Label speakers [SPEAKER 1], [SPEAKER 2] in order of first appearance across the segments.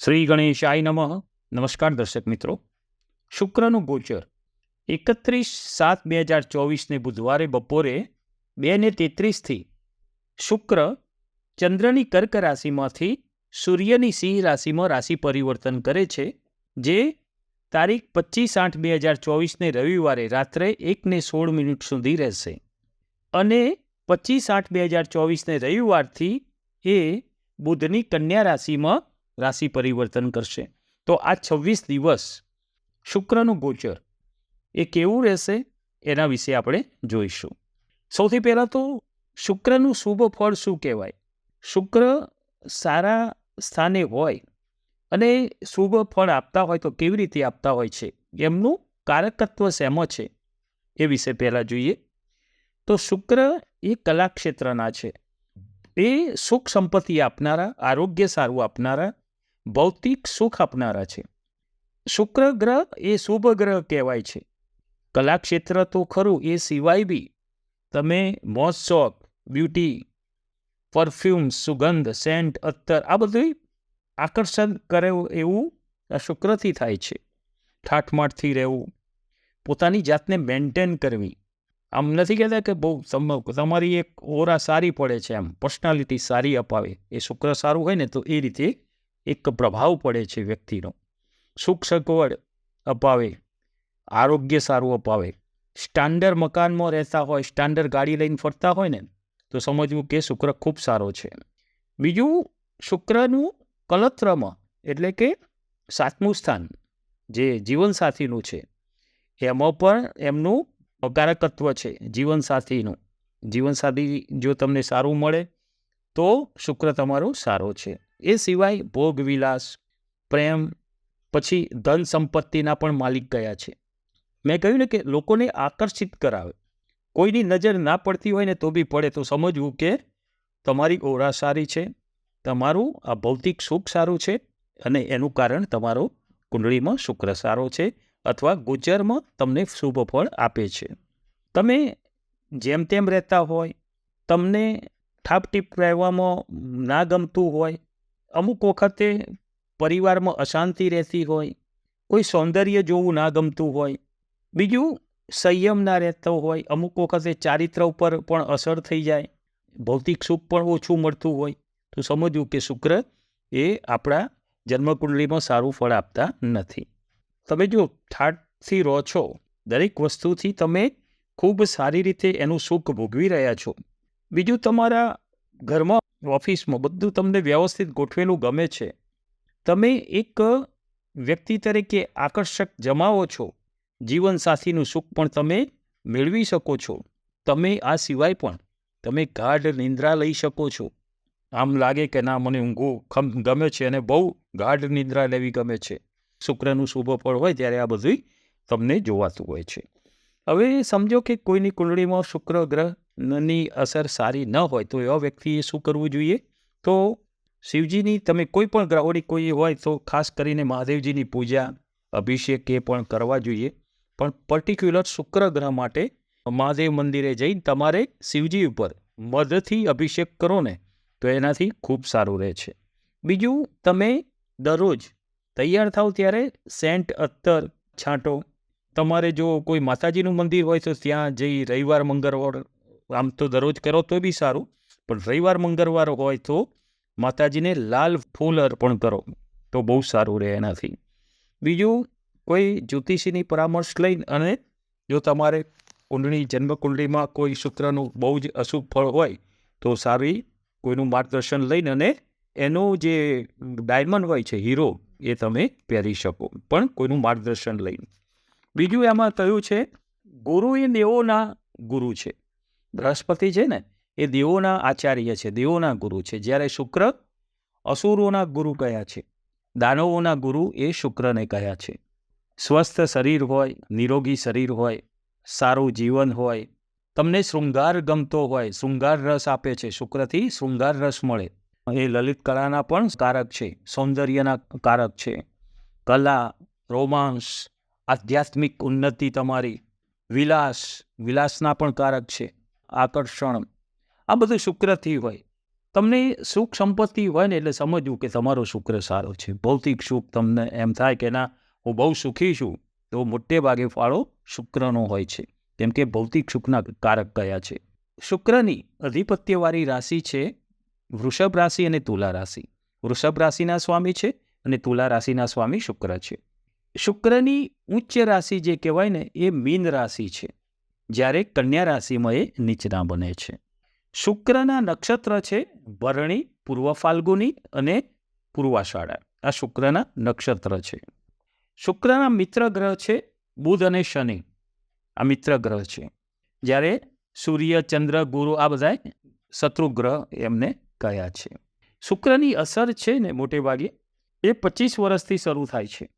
[SPEAKER 1] શ્રી ગણેશાય નમઃ. નમસ્કાર દર્શક મિત્રો. શુક્રનું ગોચર. એકત્રીસ સાત બે હજાર ચોવીસને બુધવારે બપોરે બે ને તેત્રીસથી શુક્ર ચંદ્રની કર્ક રાશિમાંથી સૂર્યની સિંહ રાશિમાં રાશિ પરિવર્તન કરે છે, જે તારીખ પચીસ આઠ બે હજાર ચોવીસને રવિવારે રાત્રે એકને સોળ મિનિટ સુધી રહેશે. અને પચીસ આઠ બે હજાર ચોવીસને રવિવારથી એ બુધની કન્યા રાશિમાં રાશિ પરિવર્તન કરશે. તો આ છવ્વીસ દિવસ શુક્રનું ગોચર એ કેવું રહેશે? એના વિશે આપણે જોઈશું. સૌથી પહેલાં તો શુક્રનું શુભ ફળ શું કહેવાય? શુક્ર સારા સ્થાને હોય અને શુભ ફળ આપતા હોય તો કેવી રીતે આપતા હોય છે? એમનું કારકત્વ શેમાં છે? એ વિશે પહેલાં જોઈએ. તો શુક્ર એ કલાક્ષેત્રના છે. એ સુખ સંપત્તિ આપનારા, આરોગ્ય સારું આપનારા ભૌતિક સુખ આપનારા છે. શુક્ર ગ્રહ એ શુભ ગ્રહ કહેવાય છે. કલાક્ષેત્ર તો ખરું, એ સિવાય બી તમે મોજ, શોખ, બ્યુટી, પરફ્યુમ, સુગંધ, સેન્ટ, અત્તર આ બધું આકર્ષણ કરે એવું આ શુક્રથી થાય છે. ઠાઠમાઠથી રહેવું, પોતાની જાતને મેન્ટેન કરવી. આમ નથી કહેતા કે બહુ તમ- તમારી એક ઓરા સારી પડે છે આમ, પર્સનાલિટી સારી અપાવે. એ શુક્ર સારું હોય ને તો એ રીતે એક પ્રભાવ પડે છે વ્યક્તિનો. સુખ સગવડ અપાવે, આરોગ્ય સારું અપાવે. સ્ટાન્ડર્ડ મકાનમાં રહેતા હોય, સ્ટાન્ડર્ડ ગાડી લઈને ફરતા હોય ને, તો સમજવું કે શુક્ર ખૂબ સારો છે. બીજું, શુક્રનું કલત્રમ એટલે કે સાતમું સ્થાન, જે જીવનસાથીનું છે. એમાં પણ એમનું હકારકત્વ છે જીવનસાથીનું. જીવનસાથી જો તમને સારું મળે તો શુક્ર તમારો સારો છે. એ સિવાય ભોગ વિલાસ, પ્રેમ, પછી ધન સંપત્તિના પણ માલિક ગયા છે. મેં કહ્યું ને કે લોકોને આકર્ષિત કરાવે. કોઈની નજર ના પડતી હોય ને તો બી પડે. તો સમજવું કે તમારી ઓરા સારી છે, તમારું આ ભૌતિક સુખ સારું છે અને એનું કારણ તમારો કુંડળીમાં શુક્ર સારો છે અથવા ગોચરમાં તમને શુભ ફળ આપે છે. તમે જેમ તેમ રહેતા હોય, તમને ઠાપટીપ રહેવામાં ના ગમતું હોય, અમુક વખતે પરિવારમાં અશાંતિ રહેતી હોય, કોઈ સૌંદર્ય જોવું ના ગમતું હોય, બીજું સંયમ ના રહેતો હોય, અમુક વખતે ચારિત્ર ઉપર પણ અસર થઈ જાય, ભૌતિક સુખ પણ ઓછું મળતું હોય, તો સમજવું કે શુક્ર એ આપણા જન્મકુંડલીમાં સારું ફળ આપતા નથી. તમે જો ઠાટથી રહો છો, દરેક વસ્તુથી તમે ખૂબ સારી રીતે એનું સુખ ભોગવી રહ્યા છો. બીજું તમારા ઘરમાં ઓફિસમાં બધું તમને વ્યવસ્થિત ગોઠવેલું ગમે છે. તમે એક વ્યક્તિ તરીકે આકર્ષક જમાવો છો. જીવનસાથીનું સુખ પણ તમે મેળવી શકો છો. તમે આ સિવાય પણ તમે ગાઢ નિંદ્રા લઈ શકો છો. આમ લાગે કે ના, મને ઊંઘો ખમ ગમે છે અને બહુ ગાઢ નિંદ્રા લેવી ગમે છે. શુક્રનું શુભ ફળ હોય ત્યારે આ બધું તમને જોવાતું હોય છે. હવે સમજો કે કોઈની કુંડળીમાં શુક્ર ગ્રહની અસર સારી ન હોય તો એવા વ્યક્તિએ શું કરવું જોઈએ? તો શિવજીની તમે કોઈ પણ ગ્રહોની કોઈ હોય તો ખાસ કરીને મહાદેવજીની પૂજા, અભિષેક એ પણ કરવા જોઈએ. પણ પર્ટિક્યુલર શુક્ર ગ્રહ માટે મહાદેવ મંદિરે જઈ તમારે શિવજી ઉપર મધથી અભિષેક કરો ને, તો એનાથી ખૂબ સારું રહે છે. બીજું, તમે દરરોજ તૈયાર થાવ ત્યારે સેન્ટ અત્તર છાંટો. તમારે જો કોઈ માતાજીનું મંદિર હોય તો ત્યાં જઈ રવિવાર, મંગળવાર આમ તો દરરોજ કરો તો બી સારું, પણ રવિવાર, મંગળવાર હોય તો માતાજીને લાલ ફૂલ અર્પણ કરો, તો બહુ સારું રહે એનાથી. બીજું, કોઈ જ્યોતિષીની પરામર્શ લઈને અને જો તમારે કુંડળી, જન્મકુંડળીમાં કોઈ શુક્રનું બહુ જ અશુભ ફળ હોય, તો સારી કોઈનું માર્ગદર્શન લઈને અને એનો જે ડાયમંડ હોય છે, હીરો, એ તમે પહેરી શકો, પણ કોઈનું માર્ગદર્શન લઈને. બીજું એમાં કહ્યું છે, ગુરુ એ દેવોના ગુરુ છે. બૃહસ્પતિ છે ને, એ દેવોના આચાર્ય છે, દેવોના ગુરુ છે. જ્યારે શુક્ર અસુરોના ગુરુ કયા છે, દાનવોના ગુરુ એ શુક્રને કયા છે. સ્વસ્થ શરીર હોય, નિરોગી શરીર હોય, સારું જીવન હોય, તમને શૃંગાર ગમતો હોય, શૃંગાર રસ આપે છે, શુક્રથી શૃંગાર રસ મળે. એ લલિત કલાના પણ કારક છે, સૌંદર્યના કારક છે. કલા, રોમાંસ, આધ્યાત્મિક ઉન્નતિ તમારી, વિલાસ, વિલાસના પણ કારક છે. આકર્ષણ. આ બધું શુક્રથી હોય. તમને સુખ સંપત્તિ હોય ને એટલે સમજવું કે તમારો શુક્ર સારો છે. ભૌતિક સુખ તમને એમ થાય કે ના, હું બહુ સુખી છું, તો મોટે ભાગે ફાળો શુક્રનો હોય છે. કેમ કે ભૌતિક સુખના કારક કયા છે? શુક્રની અધિપત્યવાળી રાશિ છે વૃષભ રાશિ અને તુલા રાશિ. વૃષભ રાશિના સ્વામી છે અને તુલા રાશિના સ્વામી શુક્ર છે. શુક્રની ઉચ્ચ રાશિ જે કહેવાય ને એ મીન રાશિ છે. જ્યારે કન્યા રાશિમાં એ નીચના બને છે. શુક્રના નક્ષત્ર છે ભરણી, પૂર્વ ફાલ્ગુની અને પૂર્વાષાઢા આ શુક્રના નક્ષત્ર છે. શુક્રના મિત્ર ગ્રહ છે બુધ અને શનિ. આ મિત્ર ગ્રહ છે. જ્યારે સૂર્ય, ચંદ્ર, ગુરુ આ બધા શત્રુ ગ્રહ એમને કયા છે. શુક્રની અસર છે ને મોટે ભાગે એ પચીસ વર્ષથી શરૂ થાય છે.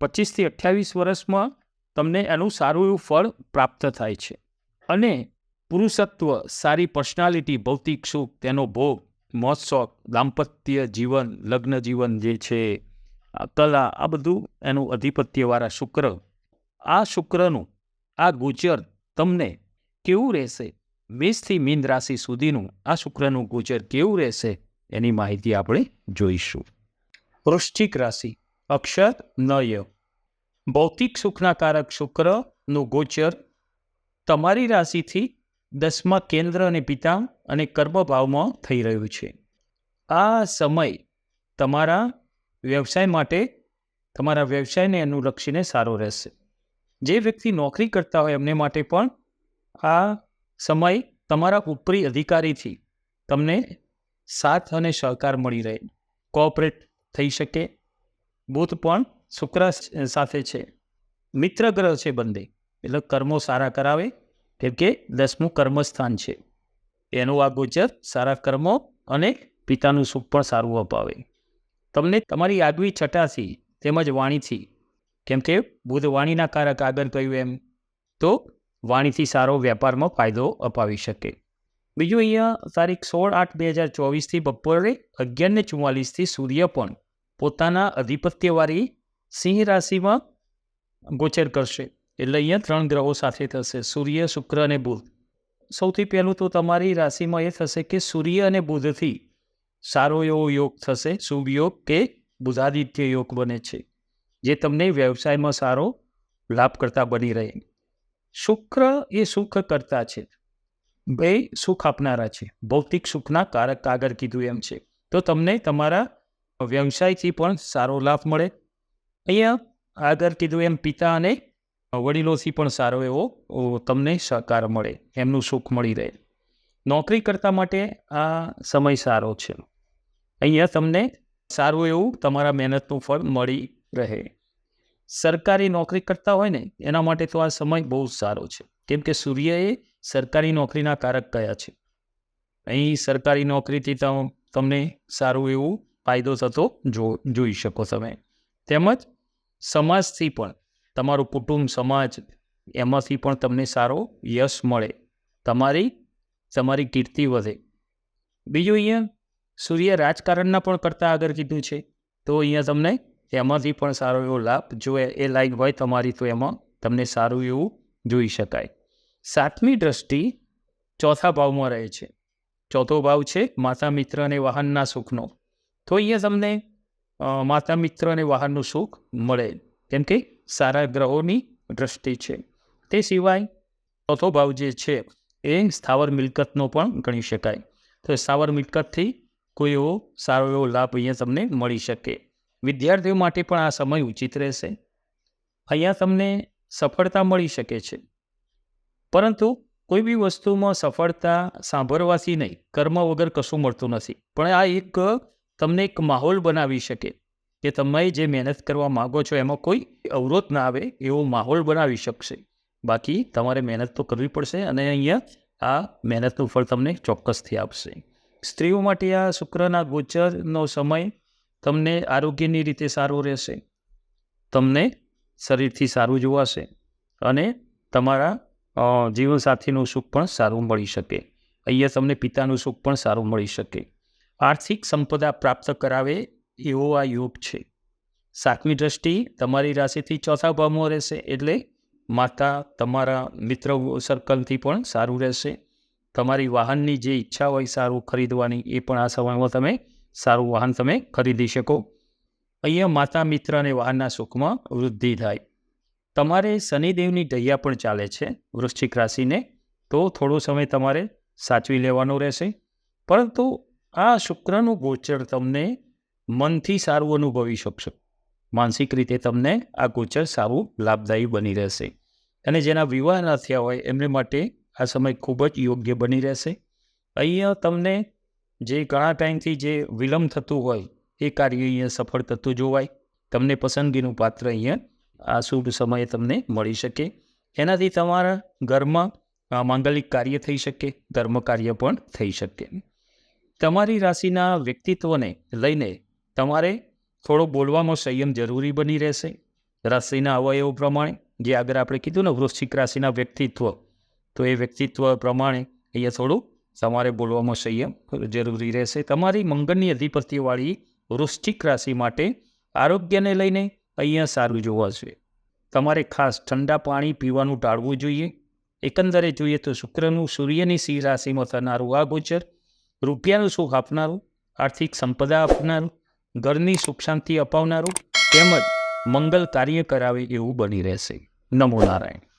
[SPEAKER 1] પચીસથી અઠ્યાવીસ વર્ષમાં તમને એનું સારું એવું ફળ પ્રાપ્ત થાય છે. અને પુરુષત્વ, સારી પર્સનાલિટી, ભૌતિક સુખ, તેનો ભોગ મોજશોખ દાંપત્ય જીવન, લગ્ન જીવન જે છે કલા, આ બધું એનું અધિપત્યવાળા શુક્ર. આ શુક્રનું, આ ગોચર તમને કેવું રહેશે? મેષથી મીન રાશિ સુધીનું આ શુક્રનું ગોચર કેવું રહેશે? એની માહિતી આપણે જોઈશું. વૃશ્ચિક રાશિ, અક્ષર, નય. ભૌતિક સુખના કારક શુક્રનું ગોચર તમારી રાશિથી દસમા કેન્દ્ર અને પિતા અને કર્મભાવમાં થઈ રહ્યું છે. આ સમય તમારા વ્યવસાય માટે, તમારા વ્યવસાયને અનુલક્ષીને સારો રહેશે. જે વ્યક્તિ નોકરી કરતા હોય એમને માટે પણ આ સમય તમારા ઉપરી અધિકારીથી તમને સાથ અને સહકાર મળી રહે. કોઓપરેટ થઈ શકે, બુધ પણ શુક્ર સાથે છે. મિત્ર ગ્રહ છે બંને. એટલે કર્મો સારા કરાવે, કેમ કે દસમું કર્મસ્થાન છે. એનું આ ગોચર સારા કર્મો અને પિતાનું સુખ પણ સારું અપાવે. તમને તમારી આગવી છટાથી તેમજ વાણીથી, કેમ કે બુદ્ધ વાણીના કારક આગળ કહ્યું એમ, તો વાણીથી સારો વેપારમાં ફાયદો અપાવી શકે. બીજું અહીંયા તારીખ સોળ આઠ બે હજાર ચોવીસથી બપોરે અગિયારને ચુમ્માલીસથી સૂર્ય પણ પોતાના અધિપત્યવાળી સિંહ રાશિમાં ગોચર કરશે. એટલે અહીંયા ત્રણ ગ્રહો સાથે થશે, સૂર્ય, શુક્ર અને બુધ. સૌથી પહેલું તો તમારી રાશિમાં એ થશે કે સૂર્ય અને બુધથી સારો એવો યોગ થશે, શુભ યોગ કે બુધાદિત્ય યોગ બને છે, જે તમને વ્યવસાયમાં સારો લાભ કરતા બની રહે. શુક્ર એ સુખ કરતા છે, બે સુખ આપનારા છે, ભૌતિક સુખના કારક આગળ કીધું એમ છે. તો તમને તમારા વ્યવસાયથી પણ સારો લાભ મળે. અહીંયા આગળ કીધું એમ પિતા અને વડીલોથી પણ સારો એવો તમને સહકાર મળે, એમનું સુખ મળી રહે. નોકરી કરતા માટે આ સમય સારો છે. અહીંયા તમને સારું એવું તમારા મહેનતનું ફળ મળી રહે. સરકારી નોકરી કરતા હોય ને, એના માટે તો આ સમય બહુ સારો છે. કેમ કે સૂર્યએ સરકારી નોકરીના કારક કયા છે. અહીં સરકારી નોકરીથી તમને સારું એવું ફાયદો થતો જો, જોઈ શકો તમે. તેમજ સમાજથી પણ તમારું કુટુંબ, સમાજ, એમાંથી પણ તમને સારો યશ મળે. તમારી તમારી કીર્તિ વધે. બીજું અહીંયા સૂર્ય રાજકારણના પણ કરતાં આગળ કીધું છે. તો અહીંયા તમને એમાંથી પણ સારો એવો લાભ જો એ લાઈન હોય તમારી, તો એમાં તમને સારું એવું જોઈ શકાય. સાતમી દ્રષ્ટિ ચોથા ભાવમાં રહે છે. ચોથો ભાવ છે માતા મિત્ર અને વાહનના સુખનો. તો અહીંયા તમને માતા મિત્ર અને વાહનનું સુખ મળે. કેમ કે સારા ગ્રહોની દ્રષ્ટિ છે. તે સિવાય ચોથો ભાવ જે છે એ સ્થાવર મિલકતનો પણ ગણી શકાય. તો સ્થાવર મિલકતથી કોઈ એવો સારો એવો લાભ અહીંયા તમને મળી શકે. વિદ્યાર્થીઓ માટે પણ આ સમય ઉચિત રહેશે. અહીંયા તમને સફળતા મળી શકે છે. પરંતુ કોઈ બી વસ્તુમાં સફળતા સાંભળવાથી નહીં, કર્મ વગર કશું મળતું નથી. પણ આ એક તમને એક માહોલ બનાવી શકે. કે તમે જે મહેનત કરવા માગો છો, એમાં કોઈ અવરોધ ના આવે, એવો માહોલ બનાવી શકશે. બાકી તમારે મહેનત તો કરવી પડશે અને અહીંયા આ મહેનતનું ફળ તમને ચોક્કસથી આપશે. સ્ત્રીઓ માટે આ શુક્રના ગોચરનો સમય તમને આરોગ્યની રીતે સારો રહેશે. તમને શરીરથી સારું જોવાશે અને તમારા જીવનસાથીનું સુખ પણ સારું મળી શકે. અહીંયા તમને પિતાનું સુખ પણ સારું મળી શકે. આર્થિક સંપદા પ્રાપ્ત કરાવે એવો આ યોગ છે. સાતમી દ્રષ્ટિ, તમારી રાશિથી ચોથા ભાવમાં રહેશે એટલે માતા તમારા મિત્ર સર્કલથી પણ સારું રહેશે. તમારી વાહનની જે ઈચ્છા હોય સારું ખરીદવાની એ પણ આ સમયમાં તમે સારું વાહન તમે ખરીદી શકો. અહીંયા માતા મિત્ર અને વાહનના સુખમાં વૃદ્ધિ થાય. તમારે શનિદેવની ઢૈયા પણ ચાલે છે વૃશ્ચિક રાશિને, તો થોડો સમય તમારે સાચવી લેવાનો રહેશે. પરંતુ આ શુક્રનું ગોચર તમને મનથી સારું અનુભવી શકશો. માનસિક રીતે તમને આ ગોચર સારું લાભદાયી બની રહેશે. અને જેના વિવાહ ન થયા હોય એમને માટે આ સમય ખૂબ જ યોગ્ય બની રહેશે. અહીંયા તમને જે ઘણા ટાઈમથી જે વિલંબ થતું હોય, એ કાર્ય અહીંયા સફળ થતું જોવાય. તમને પસંદગીનું પાત્ર અહીંયા આ શુભ સમયે તમને મળી શકે. એનાથી તમારા ઘરમાં માંગલિક કાર્ય થઈ શકે, ધર્મ કાર્ય પણ થઈ શકે. તમારી રાશિના વ્યક્તિત્વને લઈને તમારે થોડો બોલવામાં સંયમ જરૂરી બની રહેશે. રાશિના અવયવો પ્રમાણે, જે આગળ આપણે કીધું ને, વૃશ્ચિક રાશિના વ્યક્તિત્વ, તો એ વ્યક્તિત્વ પ્રમાણે અહીંયા થોડું તમારે બોલવામાં સંયમ જરૂરી રહેશે. તમારી મંગળની અધિપતિવાળી વૃશ્ચિક રાશિ માટે આરોગ્યને લઈને અહીંયા સારું જોવા છે. તમારે ખાસ ઠંડા પાણી પીવાનું ટાળવું જોઈએ. એકંદરે જોઈએ તો શુક્રનું સૂર્યની સિંહ રાશિમાં થનારું આ ગોચર, રૂપિયાનું સુખ આપનારું, આર્થિક સંપદા આપનારું ઘરની સુખ શાંતિ અપાવનારું તેમજ મંગલ કાર્ય કરાવે એવું બની રહેશે. નમો નારાયણ.